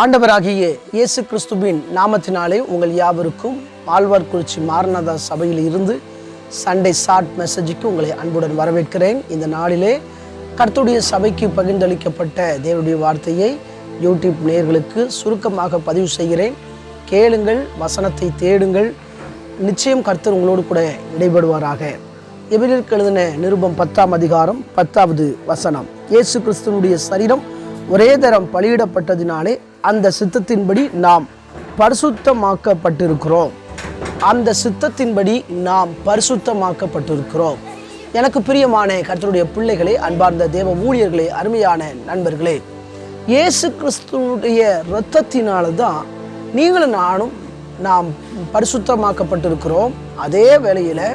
ஆண்டவராகிய இயேசு கிறிஸ்துவின் நாமத்தினாலே உங்கள் யாவருக்கும் ஆழ்வார்குறிச்சி மாரநாதா சபையில் இருந்து சண்டே ஷார்ட் மெசேஜுக்கு உங்களை அன்புடன் வரவேற்கிறேன். இந்த நாளிலே கர்த்தருடைய சபைக்கு பகிர்ந்தளிக்கப்பட்ட தேவனுடைய வார்த்தையை யூடியூப் நேயர்களுக்கு சுருக்கமாக பதிவு செய்கிறேன். கேளுங்கள் வசனத்தை தேடுங்கள். நிச்சயம் கர்த்தர் உங்களோடு கூட இடைபடுவாராக. எபிரேற்கு எழுதின நிருபம் பத்தாம் அதிகாரம் பத்தாவது வசனம். இயேசு கிறிஸ்துவனுடைய சரீரம் ஒரே தரம் பலியிடப்பட்டதினாலே அந்த சித்தத்தின்படி நாம் பரிசுத்தமாக்கப்பட்டிருக்கிறோம். அந்த சித்தத்தின்படி நாம் பரிசுத்தமாக்கப்பட்டிருக்கிறோம். எனக்கு பிரியமான கர்த்தருடைய பிள்ளைகளே அன்பார்ந்த தேவ ஊழியர்களே அருமையான நண்பர்களே இயேசு கிறிஸ்துடைய இரத்தத்தினால தான் நீங்களும் நானும் நாம் பரிசுத்தமாக்கப்பட்டிருக்கிறோம். அதே வேளையில்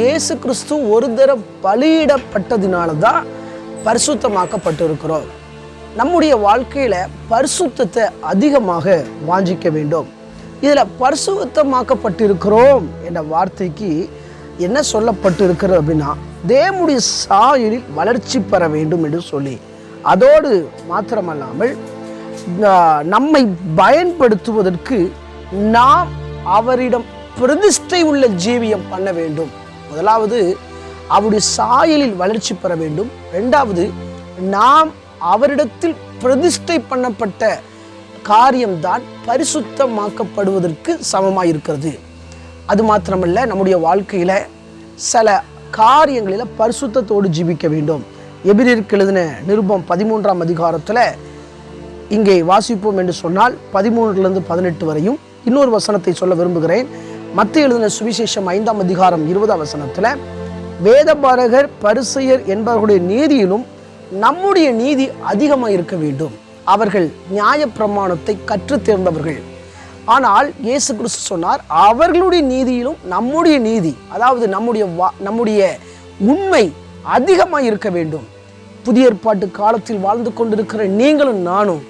இயேசு கிறிஸ்து ஒரு தரம் பலியிடப்பட்டதினால தான் பரிசுத்தமாக்கப்பட்டிருக்கிறோம். நம்முடைய வாழ்க்கையில் பரிசுத்தத்தை அதிகமாக வாஞ்சிக்க வேண்டும். இதில் பரிசுத்தமாக்கப்பட்டிருக்கிறோம் என்ற வார்த்தைக்கு என்ன சொல்லப்பட்டிருக்கிறது அப்படின்னா தேவனுடைய சாயலில் வளர்ச்சி பெற வேண்டும் என்று சொல்லி. அதோடு மாத்திரமல்லாமல் நம்மை பயன்படுத்துவதற்கு நாம் அவரிடம் பிரதிஷ்டை உள்ள ஜீவியம் பண்ண வேண்டும். முதலாவது அவருடைய சாயலில் வளர்ச்சி பெற வேண்டும். ரெண்டாவது நாம் அவரிடத்தில் பிரதிஷ்டை பண்ணப்பட்ட காரியம்தான் பரிசுத்தமாக்கப்படுவதற்கு சமமாக இருக்கிறது அது மாத்திரமல்ல நம்முடைய வாழ்க்கையில் சில காரியங்களில் பரிசுத்தத்தோடு ஜீவிக்க வேண்டும். எபிரிற்கு எழுதின நிருபம் பதிமூன்றாம் அதிகாரத்தில் இங்கே வாசிப்போம் என்று சொன்னால் பதிமூன்றுலேருந்து பதினெட்டு வரையும் இன்னொரு வசனத்தை சொல்ல விரும்புகிறேன். மத்திய எழுதின சுவிசேஷம் ஐந்தாம் அதிகாரம் இருபதாம் வசனத்தில் வேதபாரகர் பரிசெயர் என்பவர்களுடைய நீதியிலும் நம்முடைய நீதி அதிகமாக இருக்க வேண்டும். அவர்கள் நியாயப்பிரமாணத்தை கற்றுத் தேர்ந்தவர்கள். ஆனால் இயேசு கிறிஸ்து சொன்னார் அவர்களுடைய நீதியிலும் நம்முடைய நீதி அதாவது நம்முடைய வா- நம்முடைய உண்மை அதிகமாக இருக்க வேண்டும். புதிய ஏற்பாட்டு காலத்தில் வாழ்ந்து கொண்டிருக்கிற நீங்களும் நானும்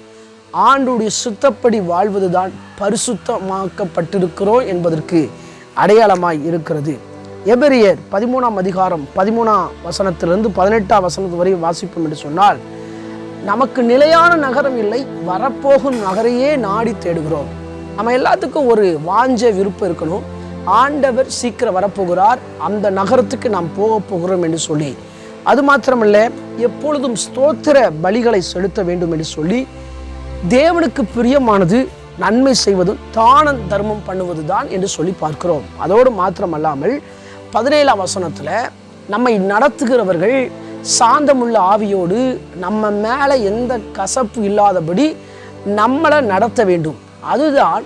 ஆண்டுடைய சுத்தப்படி வாழ்வதுதான் பரிசுத்தமாக்கப்பட்டிருக்கிறோம் என்பதற்கு அடையாளமாய் இருக்கிறது. எபிரியர் பதிமூணாம் அதிகாரம் பதிமூணாம் வசனத்திலிருந்து பதினெட்டாம் வசனத்து வரை வாசிப்போம் என்று சொன்னால் நமக்கு நிலையான நகரம் இல்லை வரப்போகும் நகரையே நாடி தேடுகிறோம். நம்ம எல்லாத்துக்கும் ஒரு வாஞ்ச விருப்பம் இருக்கணும். ஆண்டவர் சீக்கிரம் வரப்போகிறார். அந்த நகரத்துக்கு நாம் போக போகிறோம் என்று சொல்லி அது மாத்திரமல்ல எப்பொழுதும் ஸ்தோத்திர பலிகளை செலுத்த வேண்டும் என்று சொல்லி தேவனுக்கு பிரியமானது நன்மை செய்வதும் தான தர்மம் பண்ணுவது தான் என்று சொல்லி பார்க்கிறோம். அதோடு மாத்திரமல்லாமல் பதினேழாம் வசனத்தில் நம்மை நடத்துகிறவர்கள் சாந்தமுள்ள ஆவியோடு நம்ம மேலே எந்த கசப்பு இல்லாதபடி நம்மளை நடத்த வேண்டும். அதுதான்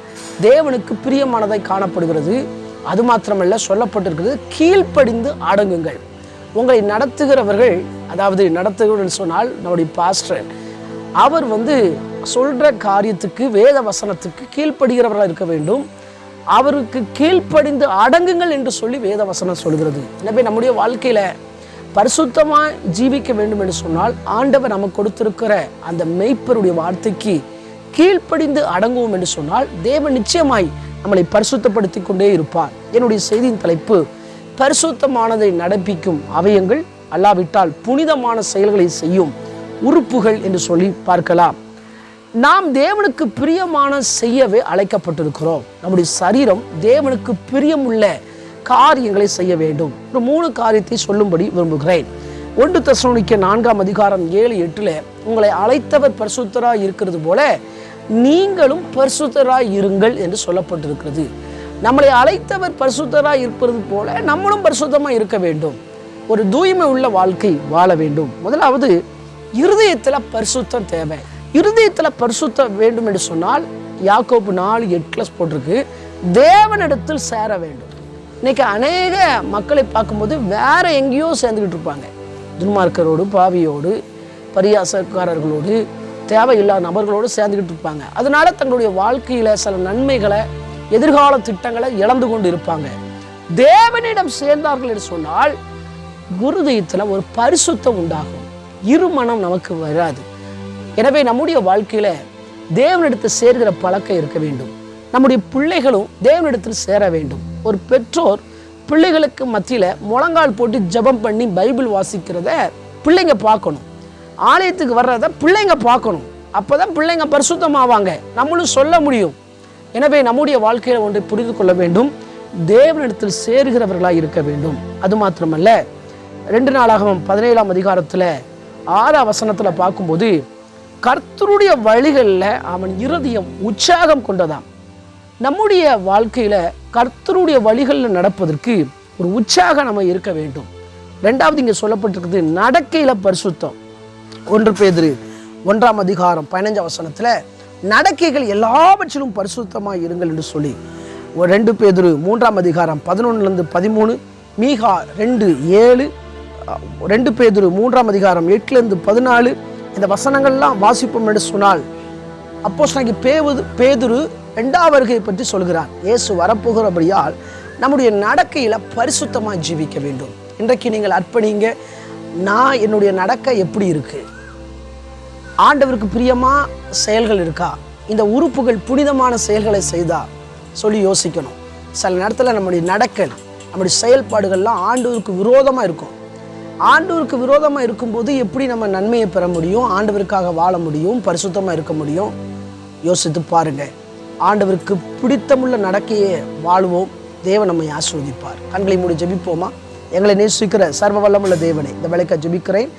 தேவனுக்கு பிரியமானதை காணப்படுகிறது. அது மாத்திரமல்ல சொல்லப்பட்டிருக்கிறது கீழ்ப்படிந்து அடங்குங்கள். உங்களை நடத்துகிறவர்கள் அதாவது நடத்துகிறவர்கள் சொன்னால் நம்முடைய பாஸ்டர் அவர் வந்து சொல்கிற காரியத்துக்கு வேத வசனத்துக்கு கீழ்ப்படுகிறவர்களாக இருக்க வேண்டும். அவருக்கு கீழ்ப்படிந்து அடங்குங்கள் என்று சொல்லி வேத வசனம் சொல்கிறது. எனவே நம்முடைய வாழ்க்கையில பரிசுத்தமா ஜீவிக்க வேண்டும் என்று சொன்னால் ஆண்டவர் நமக்கு கொடுத்திருக்கிற அந்த மெய்ப்பருடைய வார்த்தைக்கு கீழ்ப்படிந்து அடங்குவோம் என்று சொன்னால் தேவன் நிச்சயமாய் நம்மளை பரிசுத்தப்படுத்தி கொண்டே இருப்பார். என்னுடைய செய்தியின் தலைப்பு பரிசுத்தமானதை நடப்பிக்கும் அவயங்கள் அல்லாவிட்டால் புனிதமான செயல்களை செய்யும் உறுப்புகள் என்று சொல்லி பார்க்கலாம். நாம் தேவனுக்கு பிரியமான செய்யவே அழைக்கப்பட்டிருக்கிறோம். நம்முடைய சரீரம் தேவனுக்கு பிரியமுள்ள காரியங்களை செய்ய வேண்டும். ஒரு மூணு காரியத்தை சொல்லும்படி விரும்புகிறேன். ஒன்று தசனிக்க நான்காம் அதிகாரம் ஏழு எட்டுல உங்களை அழைத்தவர் பரிசுத்தராய் இருக்கிறது போல நீங்களும் பரிசுத்தராய் இருங்கள் என்று சொல்லப்பட்டிருக்கிறது. நம்மளை அழைத்தவர் பரிசுத்தராக இருப்பது போல நம்மளும் பரிசுத்தமாக இருக்க வேண்டும். ஒரு தூய்மை உள்ள வாழ்க்கை வாழ வேண்டும். முதலாவது இருதயத்தில் பரிசுத்தம் தேவை. இருதயத்தில் பரிசுத்தம் வேண்டும் என்று சொன்னால் யாக்கோப்பு நாலு எட்லஸ் போட்டிருக்கு. தேவனிடத்தில் சேர வேண்டும். இன்னைக்கு அநேக மக்களை பார்க்கும்போது வேற எங்கேயோ சேர்ந்துக்கிட்டு இருப்பாங்க. துன்மார்க்கரோடு பாவியோடு பரியாசக்காரர்களோடு தேவையில்லாத நபர்களோடு சேர்ந்துக்கிட்டு இருப்பாங்க. அதனால தங்களுடைய வாழ்க்கையில் சில நன்மைகளை எதிர்கால திட்டங்களை இழந்து கொண்டு இருப்பாங்க. தேவனிடம் சேர்ந்தார்கள் என்று சொன்னால் குருதயத்தில் ஒரு பரிசுத்தம் உண்டாகும். இருமனம் நமக்கு வராது. எனவே நம்முடைய வாழ்க்கையில் தேவனிடத்தில் சேர்கிற பழக்கம் இருக்க வேண்டும். நம்முடைய பிள்ளைகளும் தேவனிடத்தில் சேர வேண்டும். ஒரு பெற்றோர் பிள்ளைகளுக்கு மத்தியில் முழங்கால் போட்டு ஜெபம் பண்ணி பைபிள் வாசிக்கிறத பிள்ளைங்க பார்க்கணும். ஆலயத்துக்கு வர்றத பிள்ளைங்க பார்க்கணும். அப்பதான் பிள்ளைங்க பரிசுத்தமாவாங்க. நம்மளும் சொல்ல முடியும். எனவே நம்முடைய வாழ்க்கையில் ஒன்றை புரிந்து கொள்ள வேண்டும். தேவனிடத்தில் சேருகிறவர்களாக இருக்க வேண்டும். அது மாத்திரமல்ல ரெண்டு நாளாகவும் பதினேழாம் அதிகாரத்தில் ஆறாம் வசனத்தில் பார்க்கும்போது கர்த்தருடைய வழிகளில் அவன் இருதயம் உற்சாகம் கொண்டதாம். நம்முடைய வாழ்க்கையில் கர்த்தருடைய வழிகளில் நடப்பதற்கு ஒரு உற்சாகம் நம்ம இருக்க வேண்டும். ரெண்டாவது இங்கே சொல்லப்பட்டிருக்குது நடக்கையில் பரிசுத்தம். ஒன்று பேதிரு ஒன்றாம் அதிகாரம் பதினஞ்சாம் வசனத்துல நடக்கைகள் எல்லாவற்றிலும் பரிசுத்தமாக இருங்கள் என்று சொல்லி ஒரு ரெண்டு பேதிரு மூன்றாம் அதிகாரம் பதினொன்றுலேருந்து பதிமூணு மீகா ரெண்டு ஏழு ரெண்டு பேதிரு மூன்றாம் அதிகாரம் எட்டுலேருந்து பதினாலு இந்த வசனங்கள்லாம் வாசிப்போம் என்று சொன்னால் அப்போஸ் பேவது பேதுரு ரெண்டாம் வருகையை பற்றி சொல்கிறார். இயேசு வரப்போகிறபடியால் நம்முடைய நடக்கையில் பரிசுத்தமாக ஜீவிக்க வேண்டும். இன்றைக்கு நீங்கள் அர்ப்பணிங்க. நான் என்னுடைய நடக்க எப்படி இருக்கு? ஆண்டவருக்கு பிரியமா செயல்கள் இருக்கா? இந்த உறுப்புகள் புனிதமான செயல்களை செய்தா? சொல்லி யோசிக்கணும். சில நேரத்தில் நம்முடைய நடக்கல் நம்முடைய செயல்பாடுகள்லாம் ஆண்டவருக்கு விரோதமாக இருக்கும். ஆண்டவருக்கு விரோதமாக இருக்கும்போது எப்படி நம்ம நன்மையை பெற முடியும்? ஆண்டவருக்காக வாழ முடியும்? பரிசுத்தமாக இருக்க முடியும்? யோசித்து பாருங்க. ஆண்டவருக்கு பிடித்தமுள்ள நடக்கையே வாழ்வோம். தேவன் நம்மை ஆஸ்வதிப்பார் கண்களை மூடி ஜபிப்போமா? எங்களை நேசிக்கிற சர்வ வல்லமுள்ள தேவனை இந்த விளக்க ஜெபிக்கிறேன்.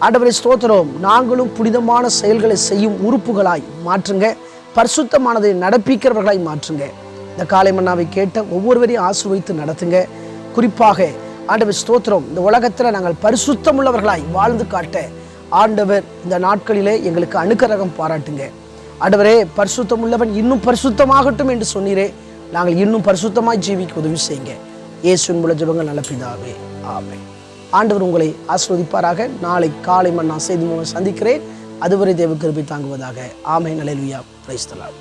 ஆண்டவரை ஸ்தோத்திரம். நாங்களும் புனிதமான செயல்களை செய்யும் உறுப்புகளாய் மாற்றுங்க. பரிசுத்தமானதை நடப்பிக்கிறவர்களாய் மாற்றுங்க. இந்த காலை மன்னாவை கேட்ட ஒவ்வொருவரையும் ஆசிர்வதித்து நடத்துங்க. குறிப்பாக ஆண்டவர் ஸ்தோத்திரம். இந்த உலகத்தில் நாங்கள் பரிசுத்தமுள்ளவர்களாய் வாழ்ந்து காட்ட ஆண்டவர் இந்த நாட்களிலே எங்களுக்கு அனுக்கரகம் பாராட்டுங்க. ஆண்டவரே பரிசுத்தம் உள்ளவன் இன்னும் பரிசுத்தமாகட்டும் என்று சொன்னீரே. நாங்கள் இன்னும் பரிசுத்தமாய் ஜீவிக்க உதவி செய்யுங்க. இயேசுவின் மூல ஜபங்கள் நல்ல பிதாவே. ஆண்டவர் உங்களை ஆஸ்வதிப்பாராக நாளை காலை மண்ணா செய்தி மூலம் சந்திக்கிறேன். அதுவரை தேவ கிருபி தாங்குவதாக. ஆமை நலையா பிரைஸ்தலாம்